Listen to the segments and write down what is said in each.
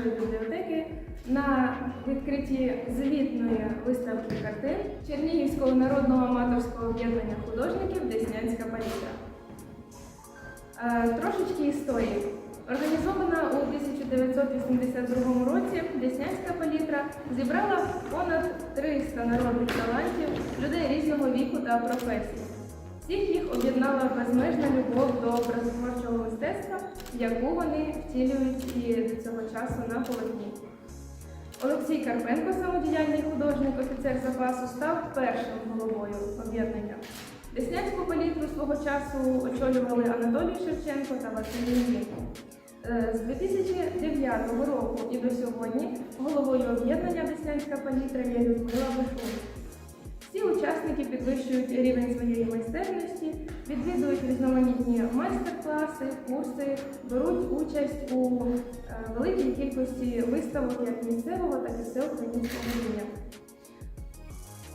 нашої бібліотеки на відкритті звітної виставки картин Чернігівського народного аматорського об'єднання художників Деснянська палітра. Е, Трошечки історії. Організована у 1982 році Деснянська палітра зібрала понад 300 народних талантів, людей різного віку та професій. Об'єднала безмежна любов до образотворчого мистецтва, яку вони втілюють і до цього часу на полотні. Олексій Карпенко, самодіяльний художник, офіцер запасу, став першим головою об'єднання. Деснянську палітру свого часу очолювали Анатолій Шевченко та Василь Ільєнко. Е, З 2009 року і до сьогодні головою об'єднання Деснянська палітра є Людмила Бушун. Всі учасники підвищують рівень своєї майстерності, відвідують різноманітні майстер-класи, курси, беруть участь у е, великій кількості виставок як місцевого, так і всеукраїнського рівня.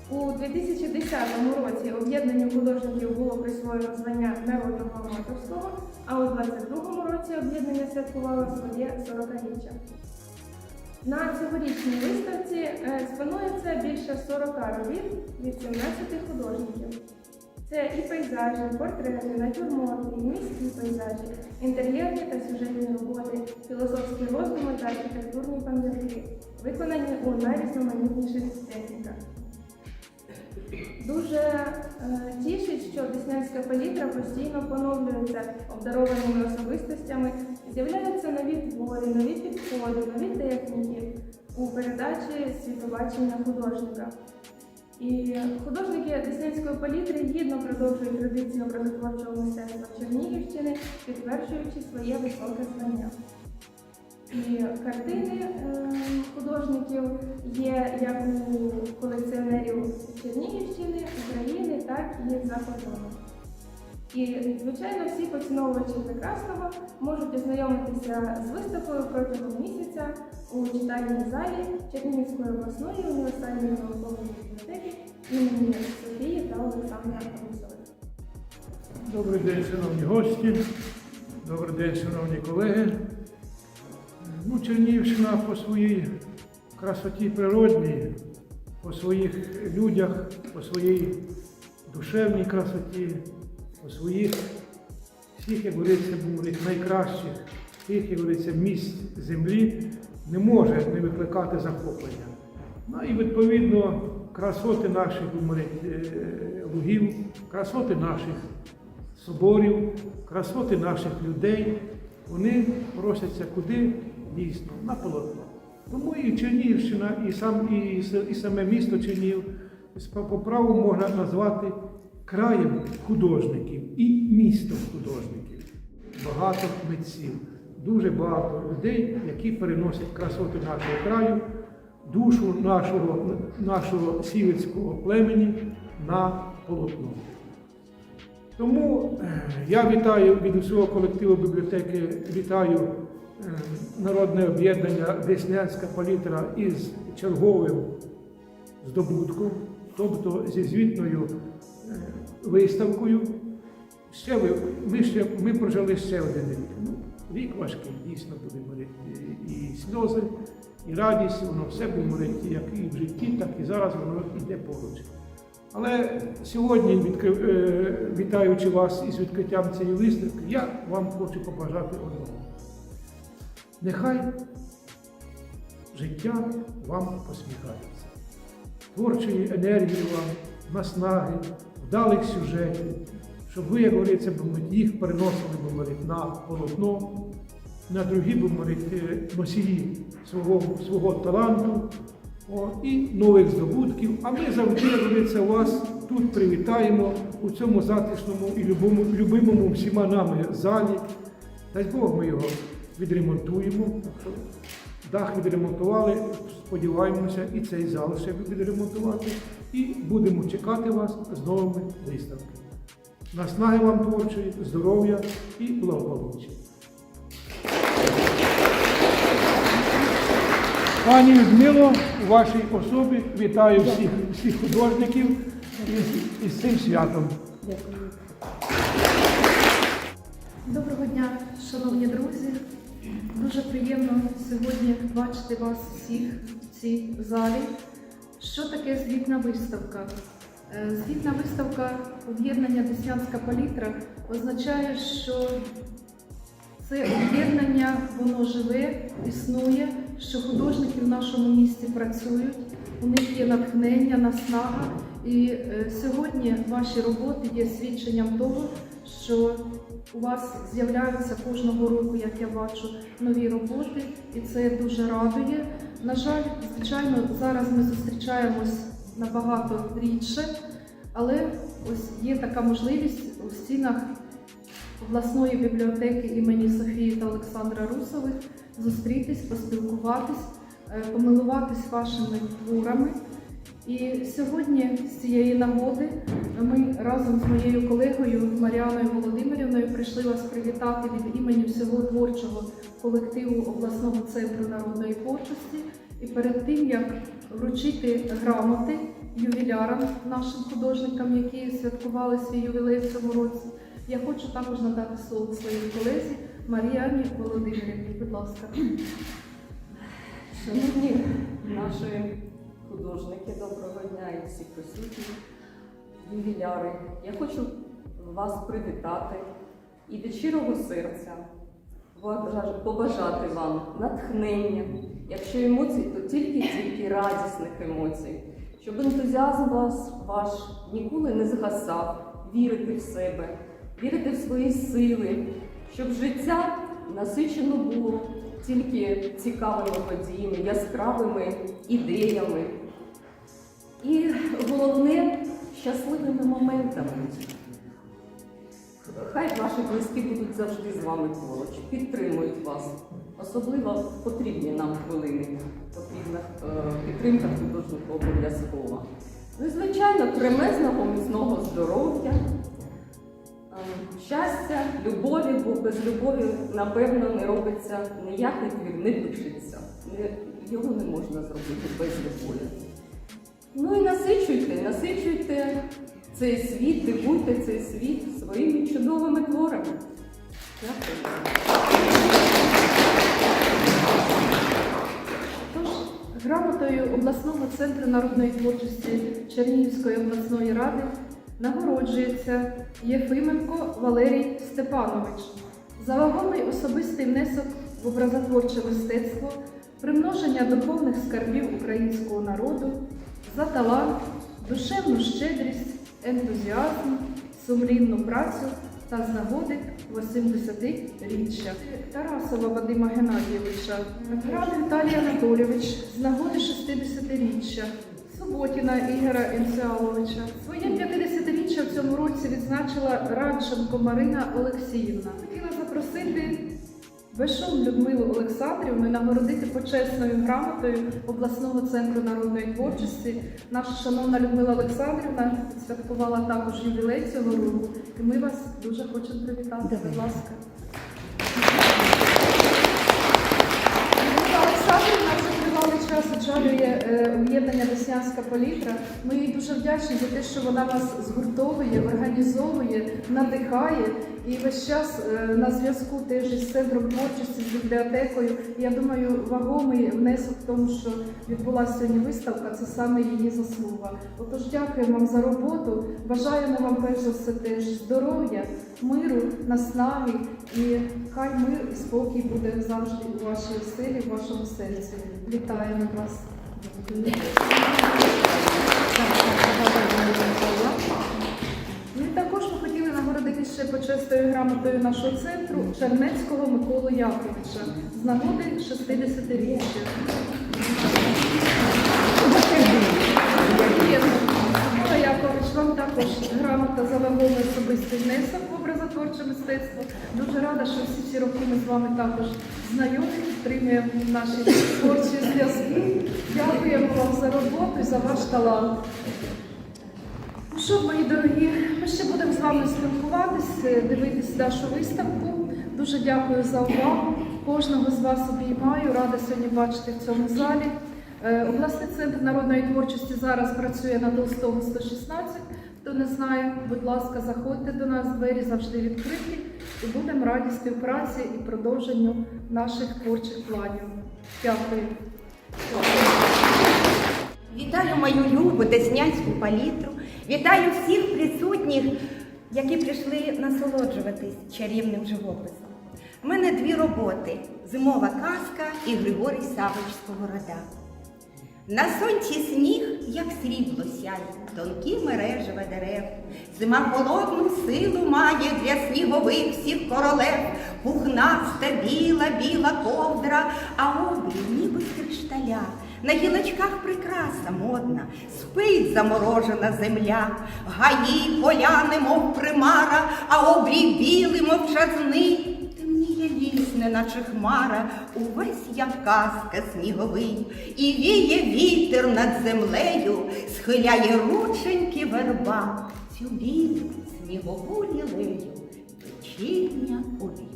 У 2010 році об'єднанню художників було присвоєно звання народного аматорського, а у 2022 році об'єднання святкувало своє 40-річчя. На цьогорічній виставці е, експонується більше 40 робіт від 17 художників. Це і пейзажі, портрети, натюрморти, міські пейзажі, інтер'єрні та сюжетні роботи, філософські роздуми та архітектурні пам'ятки, виконані у найрізноманітніших техніках. Дуже е, тішить, що Деснянська палітра постійно поновлюється обдарованими особистостями, з'являються нові твори, нові підходи, нові техніки у передачі світобачення художника. І художники Деснянської палітри гідно продовжують традиції образотворчого мистецтва Чернігівщини, підтверджуючи своє високе звання. І картини е, художників є як у колекціонерів Чернігівщини, України, так і за кордоном. І, звичайно, всі поціновувачі прекрасного можуть ознайомитися з виставкою протягом місяця у читальній залі Чернігівської обласної універсальної наукової бібліотеки імені Софії та Олександра Русових. Добрий день, шановні гості, добрий день, шановні колеги. Ну, Чернігівщина по своїй красоті природній, по своїх людях, по своїй душевній красоті, по своїх всіх, як говориться, говорить, найкращих, тих, як говориться, місць землі не може не викликати захоплення. Ну і відповідно красоти наших е, лугів, красоти наших соборів, красоти наших людей, вони просяться куди дійсно на полотно. Тому і Чернігівщина, і, сам, і, і саме місто Чернігів по праву можна назвати краєм художників і містом художників. Багато митців, дуже багато людей, які переносять красоти нашого краю, душу нашого, нашого сівецького племені на полотно. Тому е, я вітаю від усього колективу бібліотеки, вітаю е, народне об'єднання Деснянська палітра із черговим здобутком, тобто зі звітною виставкою. Ще ви, ми, ще, ми прожили ще один рік. Ну, рік важкий, дійсно буде говорити. І, сльози, і радість, воно все буде говорити, як і в житті, так і зараз воно йде поруч. Але сьогодні, відкрив- е, вітаючи вас із відкриттям цієї виставки, я вам хочу побажати одного. Нехай життя вам посміхається, творчої енергії вам, наснаги, вдалих сюжетів, щоб ви, як говориться, їх переносили б, говорить, на полотно, на другі б, е, носії свого, свого таланту, о, і нових здобутків. А ми завжди, як говориться, вас тут привітаємо у цьому затишному і любому, любимому всіма нами залі. Дай Бог ми його відремонтуємо. Дах відремонтували, сподіваємося, і цей зал ще відремонтувати. І будемо чекати вас з новими виставками. Наснаги вам творчої, здоров'я і благополуччя. Пані Людмило, у вашій особі вітаю всіх, всіх художників із, із цим святом. Доброго дня, шановні друзі, Дуже приємно сьогодні бачити вас всіх в цій залі. Що таке звітна виставка? Е, Звітна виставка об'єднання Деснянська палітра означає, що це об'єднання, воно живе, існує, що художники в нашому місті працюють, у них є натхнення, наснага. І е, сьогодні ваші роботи є свідченням того, що у вас з'являються кожного року, як я бачу, нові роботи, і це дуже радує. На жаль, звичайно, зараз ми зустрічаємось набагато рідше, але ось є така можливість у стінах обласної бібліотеки імені Софії та Олександра Русових зустрітись, поспілкуватись, е, помилуватись вашими творами. І сьогодні з цієї нагоди ми разом з моєю колегою Маріаною Володимирівною прийшли вас привітати від імені всього творчого колективу обласного центру народної творчості. І перед тим як вручити грамоти ювілярам нашим художникам, які святкували свій ювілей в цьому році, я хочу також надати слово своїй колезі Маріані Володимирівні. Будь ласка. Шановні наші художники, доброго дня і всі присутні, ювіляри. Я хочу вас привітати і від щирого серця побажати вам натхнення. Якщо емоцій, то тільки-тільки радісних емоцій, щоб ентузіазм вас ваш ніколи не згасав, вірити в себе, вірити в свої сили, щоб життя насичено було тільки цікавими подіями, яскравими ідеями і головне щасливими моментами. Хай ваші близькі будуть завжди з вами поруч, підтримують вас. Особливо потрібні нам хвилини. Потрібна е, підтримка художника обов'язкова. Ну і звичайно, кремезного міцного здоров'я, е, щастя, любові, бо без любові, напевно, не робиться ніякий твір, не пишеться. Його не можна зробити без любові. Ну і насичуйте, насичуйте цей світ, дивуйте цей світ своїми чудовими творами. Дякую. Тож, грамотою обласного центру народної творчості Чернігівської обласної ради нагороджується Єфименко Валерій Степанович за вагомий особистий внесок в образотворче мистецтво, примноження духовних скарбів українського народу, за талант, душевну щедрість, ентузіазм, сумлінну працю та з 80-річчя. Тарасова Вадима Геннадійовича, Град Віталій Анатолійович з нагоди 60-річчя. Суботіна Ігора Інціаловича. Своє 50-річчя в цьому році відзначила Радченко Марина Олексіївна. Хотіла запросити Вишов Людмилу Олександрівну нагородити почесною грамотою обласного центру народної творчості. Наша шановна Людмила Олександрівна святкувала також ювілей цього року, і ми вас дуже хочемо привітати. Будь ласка. Очолює е, об'єднання Деснянська палітра. Ми їй дуже вдячні за те, що вона вас згуртовує, організовує, надихає і весь час е, на зв'язку теж із центром творчості, з бібліотекою. Я думаю, вагомий внесок в тому, що відбулася сьогодні виставка, це саме її заслуга. Отож, дякуємо вам за роботу. Бажаємо вам перш за все теж здоров'я, миру, наснаги і хай мир і спокій буде завжди у вашій оселі, в вашому серці. Вітаємо вас. Ще грамотою нашого центру Чернецького Миколу Яковича з нагоди 60-річчя. Микола Якович, вам також грамота за вагомий особистий внесок в образотворче мистецтво. Дуже рада, що всі ці роки ми з вами також знайомі, підтримуємо наші творчі зв'язки. Дякуємо вам за роботу і за ваш талант. Що, мої дорогі, ми ще будемо з вами спілкуватись, е, дивитись нашу виставку. Дуже дякую за увагу. Кожного з вас обіймаю, рада сьогодні бачити в цьому залі. Е, Обласний центр народної творчості зараз працює на Толстого 116. Хто не знає, будь ласка, заходьте до нас, двері завжди відкриті і будемо раді співпраці і продовженню наших творчих планів. Дякую. Вітаю мою любу деснянську палітру. Вітаю всіх присутніх, які прийшли насолоджуватись чарівним живописом. У мене дві роботи: зимова казка і Григорій Савич Сковорода. На сонці сніг, як срібло сяє, тонкі мережева дерев. Зима холодну силу має для снігових всіх королев. Пухнаста, біла, біла ковдра, а обрій ніби з кришталя. На гілочках прикраса модна, спить заморожена земля, гаї, поля, немов примара, а обрій білий мовчазний. Ліс, неначе хмара, увесь як казка сніговий, і віє вітер над землею, схиляє рученьки верба, цю білу снігову лілею, вечірня обійма.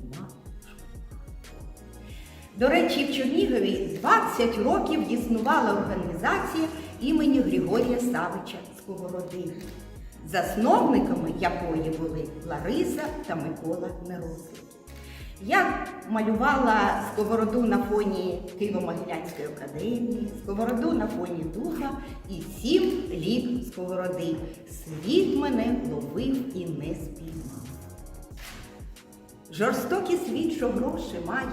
До речі, в Чернігові 20 років існувала організація імені Григорія Савича Сковороди, засновниками якої були Лариса та Микола Неруси. Я малювала сковороду на фоні Києво-Могилянської академії, сковороду на фоні духа і сім лік сковороди. Світ мене ловив і не спіймав. Жорстокий світ, що гроші має,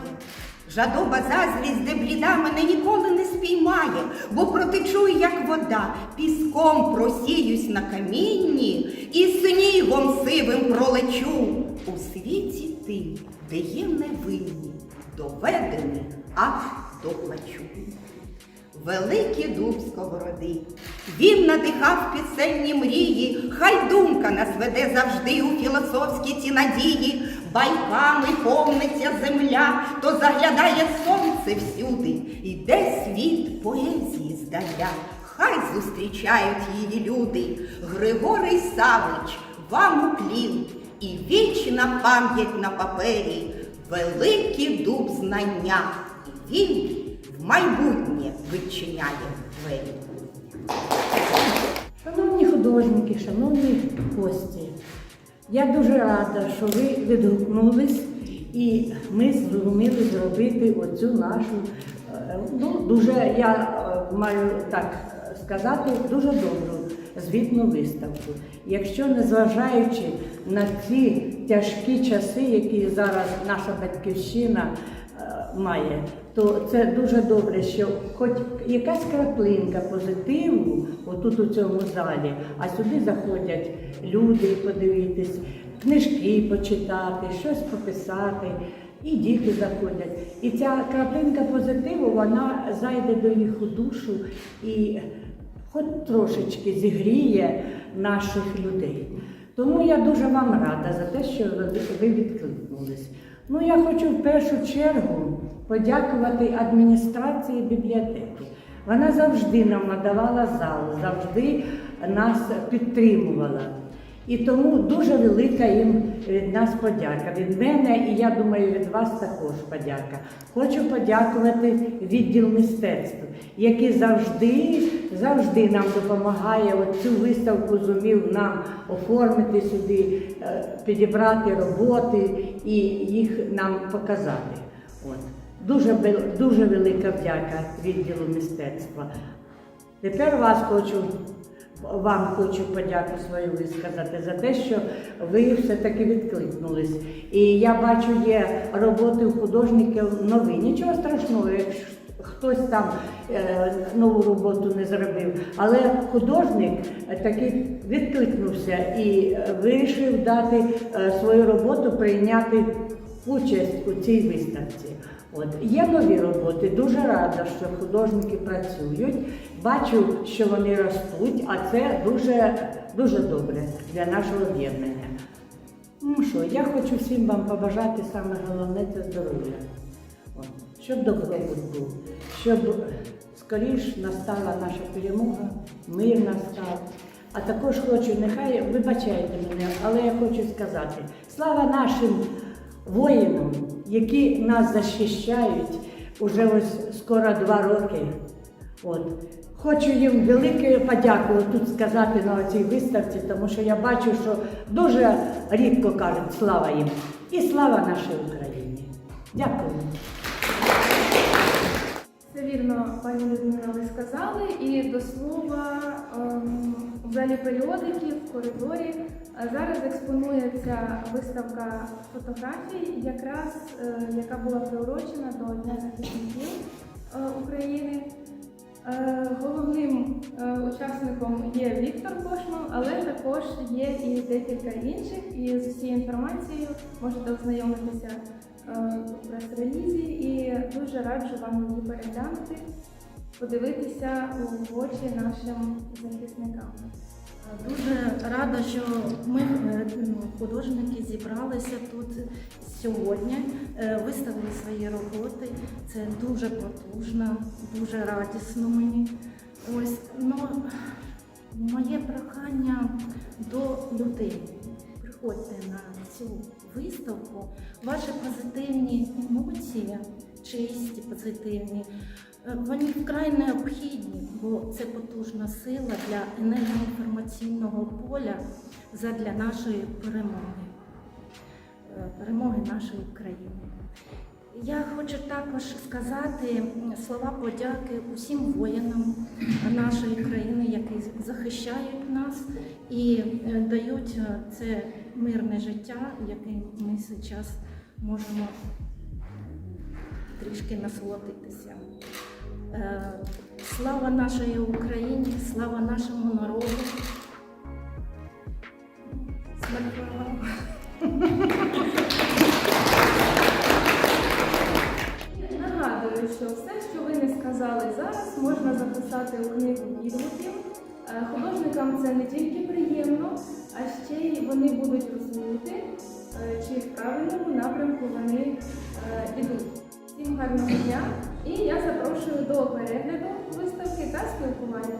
жадоба заздрість, де бліда мене ніколи не спіймає, бо протечу, як вода, піском просіюсь на камінні і снігом сивим пролечу. У світі тим, де є невинні, доведений аж до плачу. Великий дуб сковороди. Він надихав пісенні мрії, хай думка нас веде завжди у філософські ці надії. Байками повниться земля, то заглядає сонце всюди, іде світ поезії здаля. Хай зустрічають її люди. Григорій Савич, вам уклін, і вічна пам'ять на папері, великий дуб знання, і він в майбутнє відчиняє двері. Шановні художники, шановні гості, я дуже рада, що ви відгукнулись і ми зрозуміли зробити оцю нашу, е, ну, дуже, я е, маю так сказати, дуже добру звітну виставку. Якщо незважаючи на ці тяжкі часи, які зараз наша батьківщина е, має, то це дуже добре, що хоч якась краплинка позитиву отут у цьому залі, а сюди заходять люди подивитись, книжки почитати, щось пописати. І діти заходять. І ця краплинка позитиву, вона зайде до їх у душу і хоч трошечки зігріє наших людей. Тому я дуже вам рада за те, що ви- відкликнулись. Ну, я хочу в першу чергу подякувати адміністрації бібліотеки. Вона завжди нам надавала зал, завжди нас підтримувала. І тому дуже велика їм від нас подяка. Від мене, і я думаю, від вас також подяка. Хочу подякувати відділ мистецтв, який завжди, завжди нам допомагає. От цю виставку зумів нам оформити сюди, е, підібрати роботи і їх нам показати. От. Дуже, дуже велика вдяка відділу мистецтва. Тепер вас хочу, вам хочу подяку свою висказати за те, що ви все-таки відкликнулись. І я бачу, є роботи у художників нові. Нічого страшного, якщо хтось там е, нову роботу не зробив. Але художник е, таки відкликнувся і вирішив дати е, свою роботу, прийняти участь у цій виставці. От є нові роботи. Дуже рада, що художники працюють. Бачу, що вони ростуть, а це дуже дуже добре для нашого об'єднання. Ну що, я хочу всім вам побажати саме головне це здоров'я. Щоб добробут був, щоб скоріш настала наша перемога, мир настав. А також хочу, нехай вибачайте мене, але я хочу сказати, слава нашим воїнам, які нас захищають уже ось скоро два роки. От. Хочу їм велике подяку тут сказати на цій виставці, тому що я бачу, що дуже рідко кажуть слава їм і слава нашій Україні. Дякую. Це вірно, пані Людмила, ви сказали. І до слова, ем, в залі періодики в коридорі зараз експонується виставка фотографій, якраз е, яка була приурочена до Дня захисників е, України. Е, Головним учасником є Віктор Кошман, але також є і декілька інших. І з усією інформацією можете ознайомитися у прес-релізі і дуже раджу вам її переглянути, подивитися у очі нашим захисникам. Дуже рада, що ми е, ну, художники зібралися тут сьогодні, е, виставили свої роботи. Це дуже потужно, дуже радісно мені. Ось ну, моє прохання до людей. Приходьте на цю виставку. Ваші позитивні емоції, чисті, позитивні, вони вкрай необхідні, бо це потужна сила для енергоінформаційного поля задля нашої перемоги, е, перемоги нашої країни. Я хочу також сказати слова подяки усім воїнам нашої країни, які захищають нас і е, дають е, це мирне життя, яким ми зараз можемо трішки насолодитися. Е, Слава нашій Україні, слава нашому народу. Смерть. Нагадую, що все, що ви не сказали зараз, можна записати у книгу відгуків. Е, Художникам це не тільки приємно, а ще й вони будуть розуміти, е, чи в правильному напрямку вони йдуть. Всім гарного дня і я запрошую до перегляду виставки та спілкування.